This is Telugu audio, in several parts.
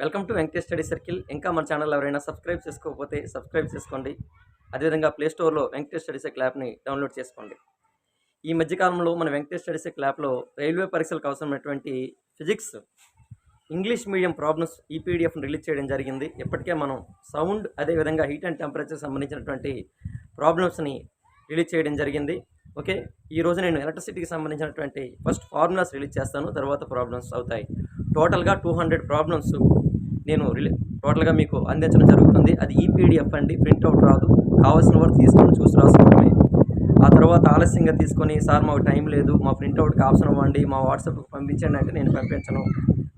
Welcome to Venkatesh study circle. ఇంకా మన ఛానల్ ఎవరైనా సబ్స్క్రైబ్ చేసుకోకపోతే సబ్స్క్రైబ్ చేసుకోండి. అదేవిధంగా ప్లేస్టోర్లో వెంకటేష్ స్టడీ సర్కిల్ యాప్ని డౌన్లోడ్ చేసుకోండి. ఈ మధ్యకాలంలో మన వెంకటేష్ స్టడీ సర్కిల్ యాప్లో రైల్వే పరీక్షలకు అవసరమైనటువంటి ఫిజిక్స్ ఇంగ్లీష్ మీడియం ప్రాబ్లమ్స్ ఈ రిలీజ్ చేయడం జరిగింది. ఇప్పటికే మనం సౌండ్ అదేవిధంగా హీట్ అండ్ టెంపరేచర్ సంబంధించినటువంటి ప్రాబ్లమ్స్ని రిలీజ్ చేయడం జరిగింది. ఓకే? ఈ రోజు నేను ఎలక్ట్రిసిటీకి సంబంధించినటువంటి ఫస్ట్ ఫార్ములాస్ రిలీజ్ చేస్తాను. తర్వాత ప్రాబ్లమ్స్ అవుతాయి. టోటల్గా టూ హండ్రెడ్ ప్రాబ్లమ్స్ నేను రిలే టోటల్గా మీకు అందించడం జరుగుతుంది. అది ఈపీడిఎఫ్ అండి ప్రింట్అవుట్ రాదు. కావాల్సిన వారు తీసుకొని చూసి రాసుకోవడమే. ఆ తర్వాత ఆలస్యంగా తీసుకొని సార్ మాకు టైం లేదు మా ప్రింట్అవుట్కి ఆప్షన్ ఇవ్వండి మా వాట్సాప్కి పంపించండి అంటే నేను పంపించను.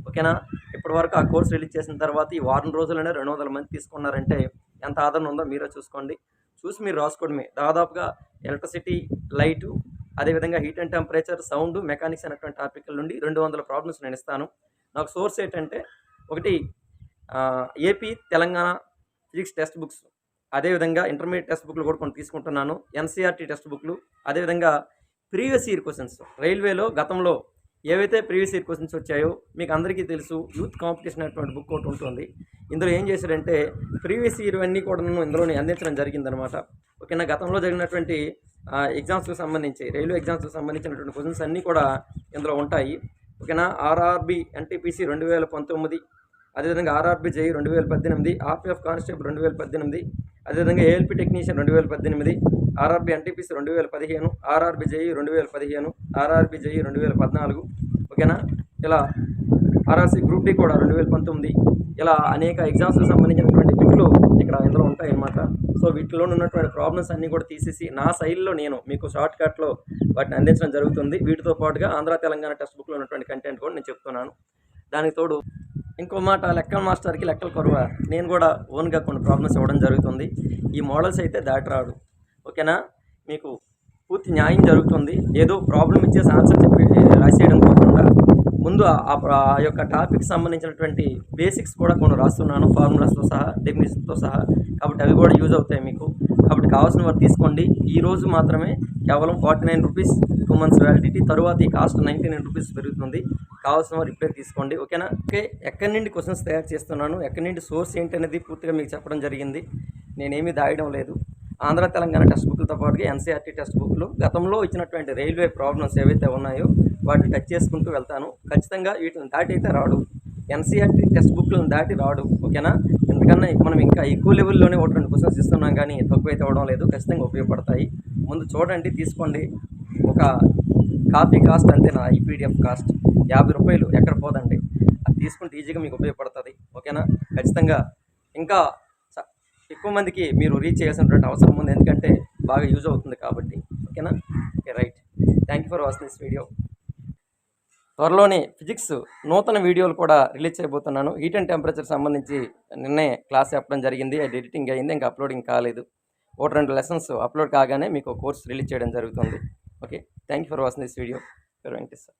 ఓకేనా? ఇప్పటివరకు ఆ కోర్స్ రిలీజ్ చేసిన తర్వాత ఈ వారం రోజుల్లోనే రెండు వందల మంది తీసుకున్నారంటే ఎంత ఆదరణ ఉందో మీరే చూసుకోండి. చూసి మీరు రాసుకోవడమే. దాదాపుగా ఎలక్ట్రిసిటీ లైటు అదేవిధంగా heat and temperature sound mechanics అనేటువంటి టాపిక్ల నుండి రెండు వందల ప్రాబ్లమ్స్ నేను ఇస్తాను. నాకు సోర్స్ ఏంటంటే ఒకటి AP Telangana physics text books. అదేవిధంగా ఇంటర్మీడియట్ టెక్స్ట్ బుక్లు కూడా కొన్ని తీసుకుంటున్నాను. ఎన్సీఆర్టీ టెక్స్ట్ బుక్లు. అదేవిధంగా ప్రీవియస్ ఇయర్ క్వశ్చన్స్. రైల్వేలో గతంలో ఏవైతే ప్రీవియస్ ఇయర్ క్వశ్చన్స్ వచ్చాయో మీకు అందరికీ తెలుసు యూత్ కాంపిటీషన్ అనేటువంటి బుక్ ఒకటి ఉంటుంది. ఇందులో ఏం చేశారంటే ప్రీవియస్ ఇయర్ అన్నీ కూడా నన్ను ఇందులోనే అందించడం జరిగిందనమాట ఓకేనా? గతంలో జరిగినటువంటి ఎగ్జామ్స్కి సంబంధించి రైల్వే ఎగ్జామ్స్కి సంబంధించినటువంటి క్వశ్చన్స్ అన్నీ కూడా ఇందులో ఉంటాయి. ఓకేనా? ఆర్ఆర్బి ఎన్టీపీసీ రెండు వేల పంతొమ్మిది అదేవిధంగా ఆర్ఆర్బి జై రెండు వేల పద్దెనిమిది ఆర్పిఎఫ్ కానిస్టేబుల్ రెండు వేల పద్దెనిమిది అదేవిధంగా ఏఎల్పి టెక్నీషియన్ రెండు వేల పద్దెనిమిది ఆర్ఆర్బి ఎన్టీపీసీ రెండు వేల పదిహేను ఆర్ఆర్బి జై రెండు వేల పదిహేను ఆర్ఆర్బి జై రెండు వేల పద్నాలుగు ఓకేనా? ఇలా ఆర్ఆర్సీ గ్రూప్ డి కూడా రెండు వేల పంతొమ్మిది ఇలా అనేక ఎగ్జామ్స్కి సంబంధించినటువంటి బిట్లు ఇక్కడ ఇందులో ఉంటాయన్నమాట. సో వీటిలో ఉన్నటువంటి ప్రాబ్లమ్స్ అన్నీ కూడా తీసేసి నా శైలిలో నేను మీకు షార్ట్ కట్లో వాటిని అందించడం జరుగుతుంది. వీటితో పాటుగా ఆంధ్ర తెలంగాణ టెక్స్ట్ బుక్లో ఉన్నటువంటి కంటెంట్ కూడా నేను చెప్తున్నాను. దానికి తోడు ఇంకో మాట లెక్కల మాస్టర్కి లెక్కల కొరవ. నేను కూడా ఓన్గా కొన్ని ప్రాబ్లమ్స్ ఇవ్వడం జరుగుతుంది. ఈ మోడల్స్ అయితే దాటరాడు ఓకేనా? మీకు పూర్తి న్యాయం జరుగుతుంది. ఏదో ప్రాబ్లం ఇచ్చేసి ఆన్సర్ చెప్పి రాసేయడం కాకుండా ముందు ఆ- యొక్క టాపిక్ సంబంధించినటువంటి బేసిక్స్ కూడా కొన్ని రాస్తున్నాను ఫార్ములాస్తో సహా డెఫినేషన్తో సహా. కాబట్టి అవి కూడా యూజ్ అవుతాయి మీకు. కాబట్టి కావాల్సిన వారు తీసుకోండి. ఈ రోజు మాత్రమే కేవలం forty nine rupees two months validity తర్వాత ఈ కాస్ట్ నైంటీ నైన్ రూపీస్ పెరుగుతుంది. కావాల్సిన వారు ఇప్పుడే తీసుకోండి. ఓకేనా? ఓకే. ఎక్కడి నుండి క్వశ్చన్స్ తయారు చేస్తున్నాను? ఎక్కడి నుండి సోర్స్ ఏంటి అనేది పూర్తిగా మీకు చెప్పడం జరిగింది. నేనేమీ దాయడం లేదు. ఆంధ్ర తెలంగాణ టెక్స్ట్ బుక్లతో పాటుగా ఎన్సీఆర్టీ టెక్స్ట్ బుక్లు. గతంలో ఇచ్చినటువంటి రైల్వే ప్రాబ్లమ్స్ ఏవైతే ఉన్నాయో వాటిని టచ్ చేసుకుంటూ వెళ్తాను. ఖచ్చితంగా వీటిని దాటి అయితే రాడు. ఎన్సీఆర్టీ టెక్స్ట్ బుక్లను దాటి రాడు. ఓకేనా? ఎందుకన్నా మనం ఇంకా ఎక్కువ లెవెల్లోనే ఒకటి రెండు క్వశ్చన్స్ ఇస్తున్నాం కానీ తక్కువ అయితే అవ్వడం లేదు. ఖచ్చితంగా ఉపయోగపడతాయి. ముందు చూడండి తీసుకోండి. ఒక కాపీ కాస్ట్ అంతే నా ఈ పీడిఎఫ్ కాస్ట్. యాభై రూపాయలు ఎక్కడ పోదండి? అది తీసుకుంటే ఈజీగా మీకు ఉపయోగపడుతుంది. ఓకేనా? ఖచ్చితంగా. ఇంకా ఎక్కువ మందికి మీరు రీచ్ చేయాల్సినటువంటి అవసరం ఉంది. ఎందుకంటే బాగా యూజ్ అవుతుంది కాబట్టి. ఓకేనా okay right thank you for watching this video త్వరలోనే ఫిజిక్స్ నూతన వీడియోలు కూడా రిలీజ్ చేయబోతున్నాను. హీట్ అండ్ టెంపరేచర్ సంబంధించి నిన్నే క్లాస్ చెప్పడం జరిగింది. అది ఎడిటింగ్ అయింది. ఇంకా అప్లోడింగ్ కాలేదు. ఒకటి రెండు లెసన్స్ అప్లోడ్ కాగానే మీకు కోర్స్ రిలీజ్ చేయడం జరుగుతుంది. Okay thank you for watching this video Venkatesh sir